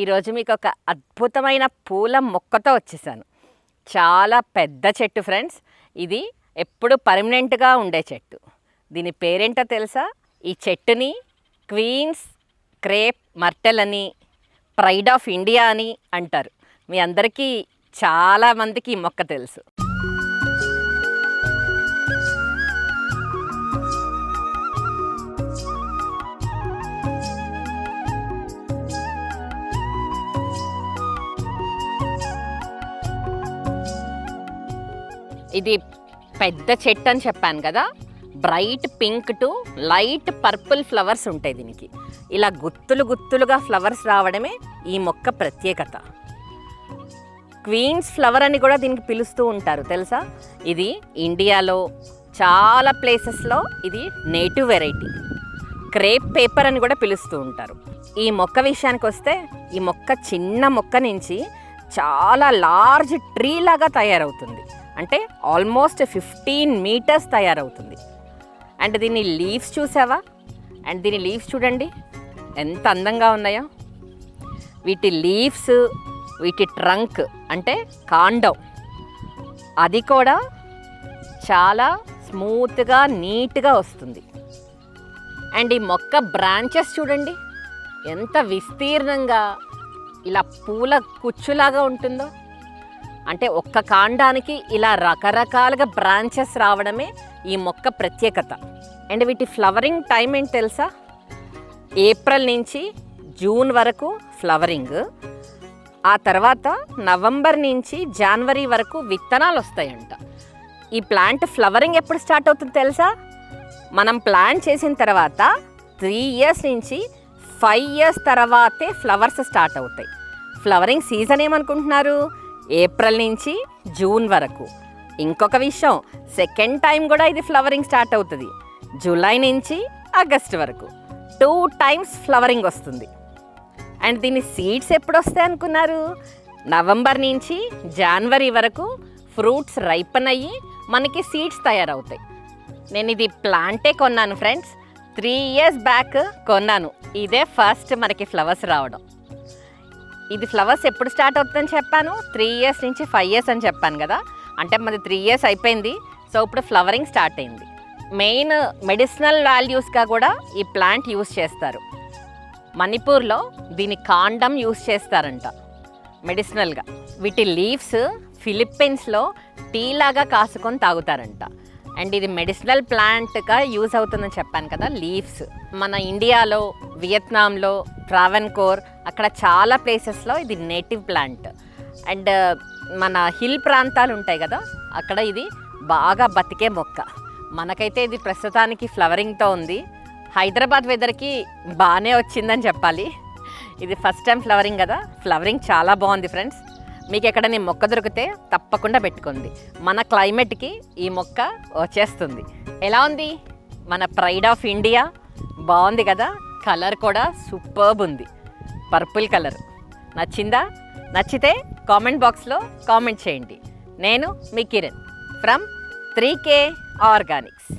ఈరోజు మీకు ఒక అద్భుతమైన పూల మొక్కతో వచ్చేసాను. చాలా పెద్ద చెట్టు ఫ్రెండ్స్. ఇది ఎప్పుడు పర్మనెంట్గా ఉండే చెట్టు. దీని పేరేంటో తెలుసా? ఈ చెట్టుని క్వీన్స్ క్రేప్ మర్టెల్ అని ప్రైడ్ ఆఫ్ ఇండియా అని అంటారు. మీ అందరికీ చాలా మందికి ఈ మొక్క తెలుసు. ఇది పెద్ద చెట్టు అని చెప్పాను కదా. Bright pink to light purple flowers ఉంటాయి దీనికి. ఇలా గుత్తులు గుత్తులుగా ఫ్లవర్స్ రావడమే ఈ మొక్క ప్రత్యేకత. క్వీన్స్ ఫ్లవర్ అని కూడా దీనికి పిలుస్తూ ఉంటారు తెలుసా? ఇది ఇండియాలో చాలా ప్లేసెస్లో ఇది నేటివ్ వెరైటీ క్రేప్ పేపర్ అని కూడా పిలుస్తూ ఉంటారు. ఈ మొక్క విషయానికి వస్తే ఈ మొక్క చిన్న మొక్క నుంచి చాలా లార్జ్ ట్రీ లాగా తయారవుతుంది. అంటే ఆల్మోస్ట్ ఫిఫ్టీన్ మీటర్స్ తయారవుతుంది. అండ్ దీని లీవ్స్ చూసావా? అండ్ దీని లీవ్స్ చూడండి. ఎంత అందంగా ఉన్నాయో. వీటి లీవ్స్ వీటి ట్రంక్ అంటే కాండం. అది కూడా చాలా స్మూత్గా నీట్గా వస్తుంది. అండ్ ఈ మొక్క బ్రాంచెస్ చూడండి. ఎంత విస్తీర్ణంగా ఇలా పూల కుచ్చులాగా ఉంటుందో. అంటే ఒక్క కాండానికి ఇలా రకరకాలుగా బ్రాంచెస్ రావడమే ఈ మొక్క ప్రత్యేకత. అండ్ వీటి ఫ్లవరింగ్ టైం ఏంటి తెలుసా? ఏప్రిల్ నుంచి జూన్ వరకు ఫ్లవరింగ్ ఆ తర్వాత నవంబర్ నుంచి జనవరి వరకు విత్తనాలు వస్తాయంట. ఈ ప్లాంట్ ఫ్లవరింగ్ ఎప్పుడు స్టార్ట్ అవుతుంది తెలుసా? మనం ప్లాన్ చేసిన తర్వాత త్రీ ఇయర్స్ నుంచి ఫైవ్ ఇయర్స్ తర్వాతే ఫ్లవర్స్ స్టార్ట్ అవుతాయి. ఫ్లవరింగ్ సీజన్ ఏమనుకుంటున్నారు? ఏప్రిల్ నుంచి జూన్ వరకు. ఇంకొక విషయం సెకండ్ టైం కూడా ఇది ఫ్లవరింగ్ స్టార్ట్ అవుతుంది. జూలై నుంచి ఆగస్ట్ వరకు. టూ టైమ్స్ ఫ్లవరింగ్ వస్తుంది. అండ్ దీని సీడ్స్ ఎప్పుడు వస్తాయి అనుకున్నారు? నవంబర్ నుంచి జనవరి వరకు ఫ్రూట్స్ రైపన్ అయ్యి మనకి సీడ్స్ తయారవుతాయి. నేను ఇది ప్లాంటే కొన్నాను ఫ్రెండ్స్. త్రీ ఇయర్స్ బ్యాక్ కొన్నాను. ఇదే ఫస్ట్ మనకి ఫ్లవర్స్ రావడం. ఇది ఫ్లవర్స్ ఎప్పుడు స్టార్ట్ అవుతుందని చెప్పాను? త్రీ ఇయర్స్ నుంచి ఫైవ్ ఇయర్స్ అని చెప్పాను కదా. అంటే మాది త్రీ ఇయర్స్ అయిపోయింది. సో ఇప్పుడు ఫ్లవరింగ్ స్టార్ట్ అయింది. మెయిన్ మెడిసినల్ వాల్యూస్గా కూడా ఈ ప్లాంట్ యూస్ చేస్తారు. మణిపూర్లో దీని కాండం యూస్ చేస్తారంట. మెడిసినల్గా. వీటి లీవ్స్ ఫిలిప్పీన్స్లో టీ లాగా కాసుకొని తాగుతారంట. అండ్ ఇది మెడిసినల్ ప్లాంట్గా యూజ్ అవుతుందని చెప్పాను కదా లీవ్స్. మన ఇండియాలో వియత్నాంలో ట్రావెన్కోర్ అక్కడ చాలా ప్లేసెస్లో ఇది నేటివ్ ప్లాంట్. అండ్ మన హిల్ ప్రాంతాలు ఉంటాయి కదా అక్కడ ఇది బాగా బతికే మొక్క. మనకైతే ఇది ప్రస్తుతానికి ఫ్లవరింగ్తో ఉంది. హైదరాబాద్ వెదర్కి బాగానే వచ్చిందని చెప్పాలి. ఇది ఫస్ట్ టైం ఫ్లవరింగ్ కదా ఫ్లవరింగ్ చాలా బాగుంది ఫ్రెండ్స్. మీకు ఎక్కడైనా మొక్క దొరికితే తప్పకుండా పెట్టుకోండి. మన క్లైమేట్కి ఈ మొక్క వచ్చేస్తుంది. ఎలా ఉంది? మన ప్రైడ్ ఆఫ్ ఇండియా? బాగుంది కదా? కలర్ కూడా సూపర్బ్ ఉంది. Purple colour. నచ్చిందా? నచ్చితే కామెంట్ బాక్స్లో కామెంట్ చేయండి. నేను మీ Kiran. From three K organics.